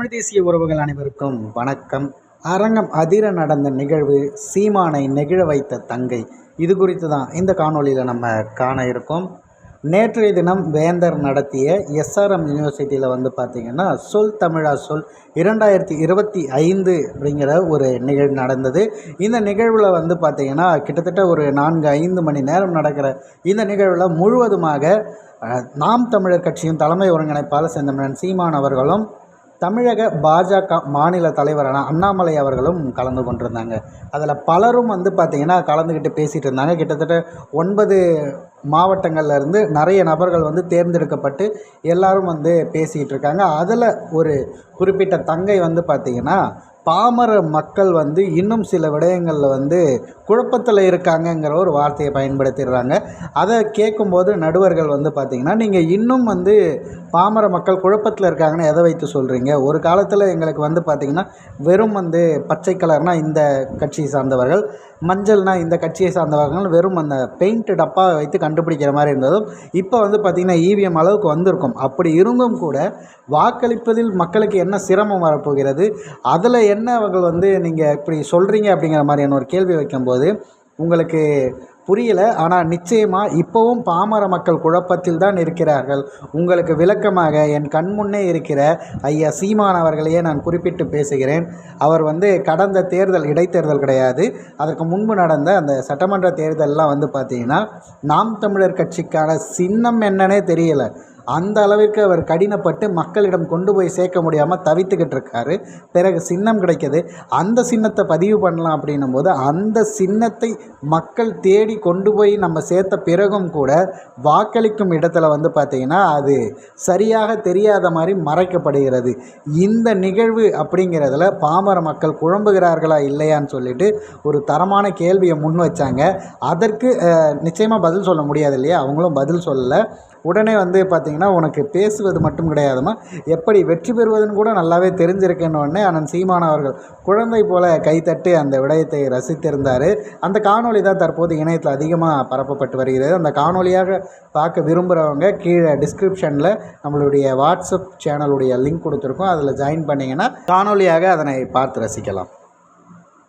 தமிழ் தேசிய உறவுகள் அனைவருக்கும் வணக்கம். அரங்கம் அதிர நடந்த நிகழ்வு சீமானை நெகிழ வைத்த தங்கை. இது குறித்து தான் இந்த காணொளியில் நம்ம காண இருக்கோம். நேற்றைய தினம் வேந்தர் நடத்திய எஸ்ஆர்எம் யூனிவர்சிட்டியில் வந்து பார்த்திங்கன்னா சொல் தமிழா சொல் இரண்டாயிரத்தி இருபத்தி ஐந்து அப்படிங்கிற ஒரு நிகழ்வு நடந்தது. இந்த நிகழ்வில் வந்து பார்த்திங்கன்னா கிட்டத்தட்ட ஒரு நான்கு ஐந்து மணி நேரம் நடக்கிற இந்த நிகழ்வில் முழுவதுமாக நாம் தமிழர் கட்சியும் தலைமை ஒருங்கிணைப்பாளர் செந்தமிழன் சீமான் அவர்களும் தமிழக பாஜக மாநில தலைவரான அண்ணாமலை அவர்களும் கலந்து கொண்டிருந்தாங்க. அதில் பலரும் வந்து பார்த்திங்கன்னா கலந்துக்கிட்டு பேசிகிட்டு இருந்தாங்க. கிட்டத்தட்ட ஒன்பது மாவட்டங்கள்லேருந்து நிறைய நபர்கள் வந்து தேர்ந்தெடுக்கப்பட்டு எல்லாரும் வந்து பேசிகிட்டு இருக்காங்க. அதில் ஒரு குறிப்பிட்ட தங்கை வந்து பார்த்திங்கன்னா பாமர மக்கள் வந்து இன்னும் சில விடயங்களில் வந்து குழப்பத்தில் இருக்காங்கங்கிற ஒரு வார்த்தையை பயன்படுத்திடுறாங்க. அதை கேட்கும்போது நடுவர்கள் வந்து பார்த்திங்கன்னா நீங்கள் இன்னும் வந்து பாமர மக்கள் குழப்பத்தில் இருக்காங்கன்னு எதை வைத்து சொல்கிறீங்க ஒரு காலத்தில் எங்களுக்கு வந்து பார்த்திங்கன்னா வெறும் வந்து பச்சை கலர்னால் இந்த கட்சியை சார்ந்தவர்கள் மஞ்சள்னா இந்த கட்சியை சார்ந்தவர்கள் வெறும் அந்த பெயிண்ட் டப்பாவை வைத்து கண்டுபிடிக்கிற மாதிரி இருந்ததும் இப்போ வந்து பார்த்திங்கன்னா இவிஎம் அளவுக்கு வந்திருக்கும். அப்படி இருந்தும் கூட வாக்களிப்பதில் மக்களுக்கு என்ன சிரமம் வரப்போகிறது? அதில் என்ன அவர்கள் வந்து நீங்கள் இப்படி சொல்கிறீங்க அப்படிங்கிற மாதிரியான ஒரு கேள்வி வைக்கும்போது உங்களுக்கு புரியல ஆனால் நிச்சயமாக இப்போவும் பாமர மக்கள் குழப்பத்தில் தான் இருக்கிறார்கள். உங்களுக்கு விளக்கமாக என் கண் முன்னே இருக்கிற ஐயா சீமான் அவர்களையே நான் குறிப்பிட்டு பேசுகிறேன். அவர் வந்து கடந்த தேர்தல் இடைத்தேர்தல் கிடையாது. அதற்கு முன்பு நடந்த அந்த சட்டமன்ற தேர்தலெலாம் வந்து பார்த்தீங்கன்னா நாம் தமிழர் கட்சிக்கான சின்னம் என்னன்னே தெரியலை. அந்த அளவிற்கு அவர் கடினப்பட்டு மக்களிடம் கொண்டு போய் சேர்க்க முடியாமல் தவித்துக்கிட்டு இருக்காரு. பிறகு சின்னம் கிடைக்கிது. அந்த சின்னத்தை பதிவு பண்ணலாம் அப்படின்னும் போது அந்த சின்னத்தை மக்கள் தேடி கொண்டு போய் நம்ம சேர்த்த பிறகும் கூட வாக்களிக்கும் இடத்துல வந்து பார்த்திங்கன்னா அது சரியாக தெரியாத மாதிரி மறைக்கப்படுகிறது. இந்த நிகழ்வு அப்படிங்கிறதுல பாமர மக்கள் குழம்புகிறார்களா இல்லையான்னு சொல்லிட்டு ஒரு தரமான கேள்வியை முன் வச்சாங்க. அதற்கு நிச்சயமாக பதில் சொல்ல முடியாது இல்லையா? அவங்களும் பதில் சொல்லலை. உடனே வந்து பார்த்திங்கன்னா உனக்கு பேசுவது மட்டும் கிடையாதுமா எப்படி வெற்றி பெறுவதுன்னு கூட நல்லாவே தெரிஞ்சிருக்குன்னு அண்ணன் சீமான் அவர்கள் குழந்தை போல கைத்தட்டு அந்த விடயத்தை ரசித்திருந்தார். அந்த காணொளி தான் தற்போது இணையத்தில் அதிகமாக பரப்பப்பட்டு வருகிறது. அந்த காணொலியாக பார்க்க விரும்புகிறவங்க கீழே டிஸ்கிரிப்ஷனில் நம்மளுடைய வாட்ஸ்அப் சேனலுடைய லிங்க் கொடுத்துருக்கோம். அதில் ஜாயின் பண்ணிங்கன்னா காணொலியாக அதனை பார்த்து ரசிக்கலாம்.